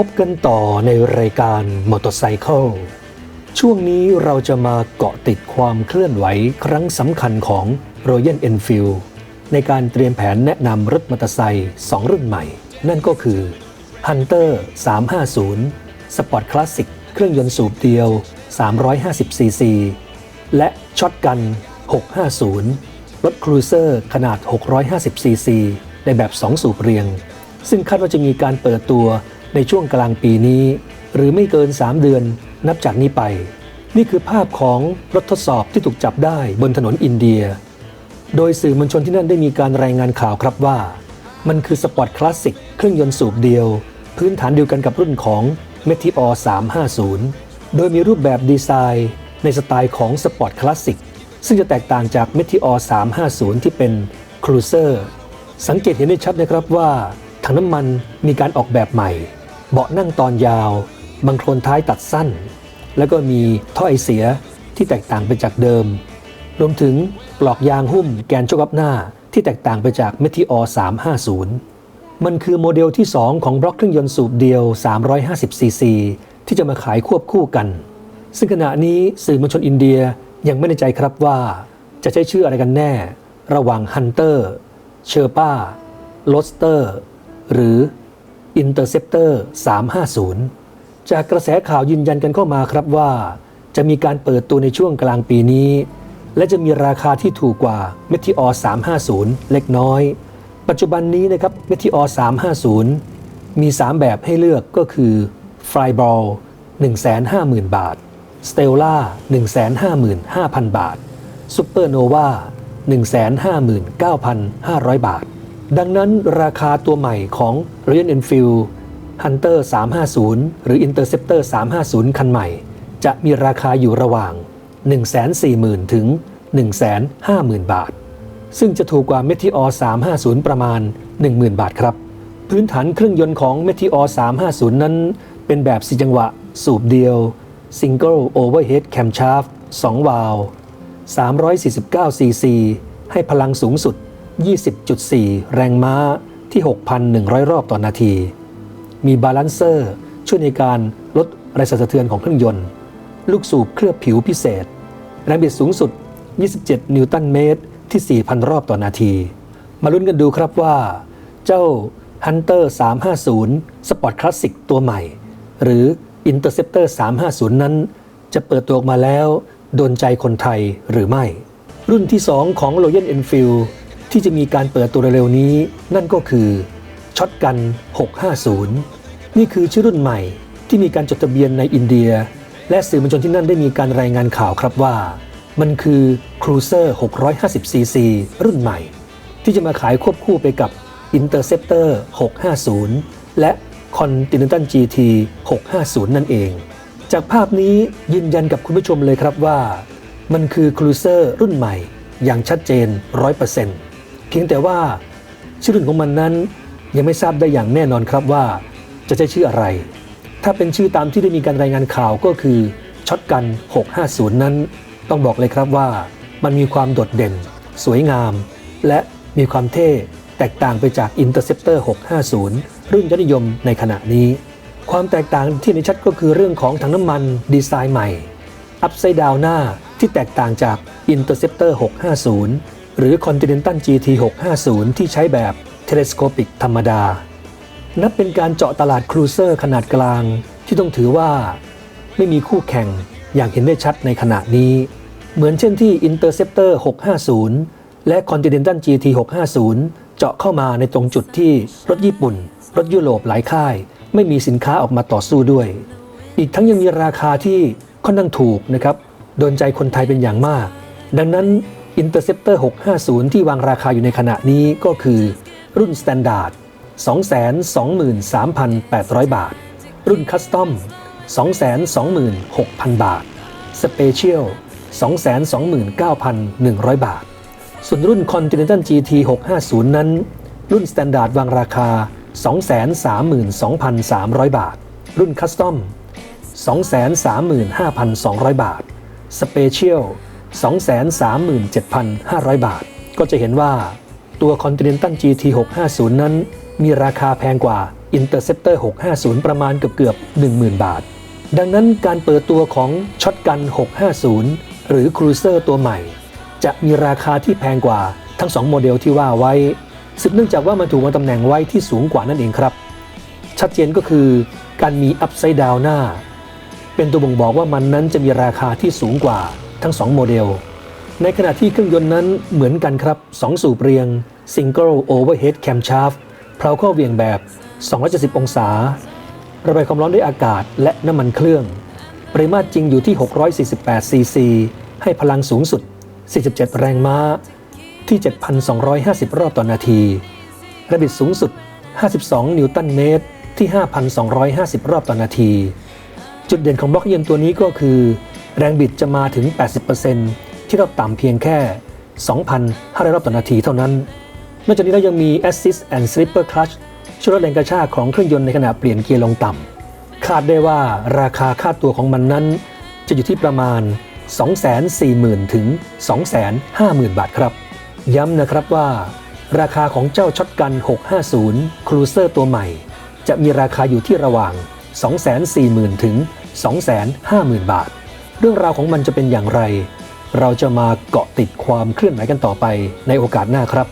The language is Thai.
พบกันต่อในรายการมอเตอร์ไซค์ช่วงนี้เราจะมาเกาะติดความเคลื่อนไหวครั้งสำคัญของ Royal Enfield ในการเตรียมแผนแนะนำรถมอเตอร์ไซค์2รุ่นใหม่ นั่นก็คือ Hunter 350 Sport Classic เครื่องยนต์สูบเดียว 350cc และช็อตกัน 650 รถครูเซอร์ขนาด 650cc ในแบบ 2 สูบเรียง ซึ่งคาดว่าจะมีการเปิดตัว ในช่วงกลางปีนี้ หรือไม่เกิน 3 เดือนนับจากนี้ไป นี่คือภาพของรถทดสอบที่ถูกจับได้บนถนนอินเดีย โดยสื่อมวลชนที่นั่นได้มีการรายงานข่าวครับว่า มันคือสปอร์ตคลาสสิกเครื่องยนต์สูบเดียว พื้นฐานเดียวกันกับรุ่นของ m e t i o 350 โดยมีรูปแบบดีไซน์ในสไตล์ของสปอร์ตคลาสสิกซึ่งจะแตกต่างจาก m e t i o 350 ที่เป็นครูเซอร์ สังเกตเห็นได้ชัดนะครับว่าถังน้ำมันมีการออกแบบใหม่ เบาะนั่งตอนยาวบังโคลนท้ายตัดสั้น แล้วก็มีท่อไอเสียที่แตกต่างไปจากเดิม รวมถึงปลอกยางหุ้มแกนโชกับหน้าที่แตกต่างไปจาก m e t i o 350 มันคือโมเดลที่ 2 ของบล็อกเครื่องยนต์สูบเดียว 350cc ที่จะมาขายควบคู่กัน ซึ่งขณะนี้สื่อมวลชนอินเดียยังไม่แน่ใจครับว่า จะใช้ชื่ออะไรกันแน่ ระหว่าง Hunter เชอร์ป้าโรสเตอร์ หรือ Interceptor 350 จากกระแสข่าวยืนยันกันเข้ามาครับว่า จะมีการเปิดตัวในช่วงกลางปีนี้ และจะมีราคาที่ถูกกว่า Meteor 350 เล็กน้อย ปัจจุบันนี้นะครับ Meteor 350 มี 3 แบบให้เลือกก็คือ Flyball 150,000 บาท Stella 155,500 บาท Supernova 159,500 บาท ดังนั้นราคาตัวใหม่ของ Royal Enfield Hunter 350 หรือ Interceptor 350 คันใหม่ จะมีราคาอยู่ระหว่าง 140,000 ถึง 150,000 บาท ซึ่งจะถูกกว่า Meteor 350 ประมาณ 10,000 บาทครับ พื้นฐานเครื่องยนต์ของ Meteor 350 นั้น เป็นแบบ4จังหวะ สูบเดียว Single Overhead Camshaft 2 วาล์ว349 cc ให้พลังสูงสุด 20.4 แรงม้าที่ 6,100 รอบต่อนาที มีบาลานเซอร์ช่วยในการลดแรงสั่นสะเทือนของเครื่องยนต์ ลูกสูบเคลือบผิวพิเศษ แรงบิดสูงสุด 27 นิวตันเมตรที่ 4,000 รอบต่อนาที มาลุ้นกันดูครับว่า เจ้า Hunter 350 Sport Classic ตัวใหม่ หรือ Interceptor 350 นั้น จะเปิดตัวออกมาแล้ว โดนใจคนไทยหรือไม่ รุ่นที่ 2 ของ Royal Enfield ที่จะมีการเปิดตัวเร็วๆนี้ นั่นก็คือช็อตกัน 650 นี่คือชื่อรุ่นใหม่ที่มีการจดทะเบียนในอินเดีย และสื่อมวลชนที่นั่นได้มีการรายงานข่าวครับว่า มันคือ Cruiser 650cc รุ่นใหม่ ที่จะมาขายควบคู่ไปกับ Interceptor 650 และ Continental GT 650 นั่นเอง จากภาพนี้ยืนยันกับคุณผู้ชมเลยครับว่า มันคือ Cruiser รุ่นใหม่อย่างชัดเจน 100%เพียงแต่ว่าชื่อรุ่นของมันนั้นยังไม่ทราบได้อย่างแน่นอนครับว่าจะใช้ชื่ออะไร ถ้าเป็นชื่อตามที่ได้มีการรายงานข่าวก็คือช็อตกัน 650 นั้น ต้องบอกเลยครับว่ามันมีความโดดเด่น สวยงาม และมีความเท่แตกต่างไปจาก Interceptor 650 รุ่นยอดนิยมในขณะนี้ ความแตกต่างที่เห็นชัดก็คือเรื่องของถังน้ำมันดีไซน์ใหม่ อัพไซด์ดาวหน้าที่แตกต่างจาก Interceptor 650 หรือ Continental GT 650 ที่ใช้แบบ Telescopic ธรรมดา นับเป็นการเจาะตลาดครูเซอร์ขนาดกลางที่ต้องถือว่า ไม่มีคู่แข่งอย่างเห็นได้ชัดในขณะนี้ เหมือนเช่นที่ Interceptor 650 และ Continental GT 650 เจาะเข้ามาในตรงจุดที่รถญี่ปุ่น รถยุโรปหลายค่าย ไม่มีสินค้าออกมาต่อสู้ด้วย อีกทั้งยังมีราคาที่ค่อนข้างถูกนะครับโดนใจคนไทยเป็นอย่างมาก ดังนั้น Interceptor 650 ที่วางราคาอยู่ในขณะนี้ก็คือ รุ่น Standard 223,800 บาท รุ่น Custom 226,000 บาท Special 229,100 บาท ส่วนรุ่น Continental GT 650 นั้น รุ่น Standard วางราคา 232,300 บาท รุ่น Custom 235,200 บาท Special 237,500 บาท ก็จะเห็นว่าตัว Continental GT 650 นั้น มีราคาแพงกว่า Interceptor 650 ประมาณเกือบเกือบ10,000 บาท ดังนั้นการเปิดตัวของช็อตกัน 650 หรือ Cruiser ตัวใหม่ จะมีราคาที่แพงกว่าทั้ง 2 โมเดลที่ว่าไว้สืบเนื่องจากว่ามันถูกวางตำแหน่งไว้ที่สูงกว่านั่นเองครับ ชัดเจนก็คือการมี Upside Down หน้า เป็นตัวบ่งบอกว่ามันนั้นจะมีราคาที่สูงกว่า ทั้ง 2 โมเดล ในขณะที่เครื่องยนต์นั้นเหมือนกันครับ 2 สูบเรียง Single Overhead Camshaft เพลาเข้าเวียงแบบ 270 องศา ระบายความร้อนด้วยอากาศและน้ำมันเครื่อง ปริมาตรจริงอยู่ที่ 648 ซีซี ให้พลังสูงสุด 47 แรงม้า ที่ 7,250 รอบต่อนาที ระบิดสูงสุด 52 นิวตันเมตรที่ 5,250 รอบต่อนาที จุดเด่นของบล็อกเย็นตัวนี้ก็คือ แรงบิดจะมาถึง 80%ที่รอบต่ำเพียงแค่ 2,500 รอบต่อนาทีเท่านั้น นอกจากนี้แล้วยังมี Assist and Slipper Clutch ช่วยลดแรงกระชากของเครื่องยนต์ในขณะเปลี่ยนเกียร์ลงต่ำ คาดได้ว่าราคาค่าตัวของมันนั้น จะอยู่ที่ประมาณ 240,000 ถึง 250,000 บาทครับ ย้ำนะครับว่า ราคาของเจ้าช็อตกัน 650 Cruiser ตัวใหม่ จะมีราคาอยู่ที่ระหว่าง 240,000 ถึง 250,000 บาท เรื่องราวของมันจะเป็นอย่างไร เราจะมาเกาะติดความเคลื่อนไหวกันต่อไปในโอกาสหน้าครับ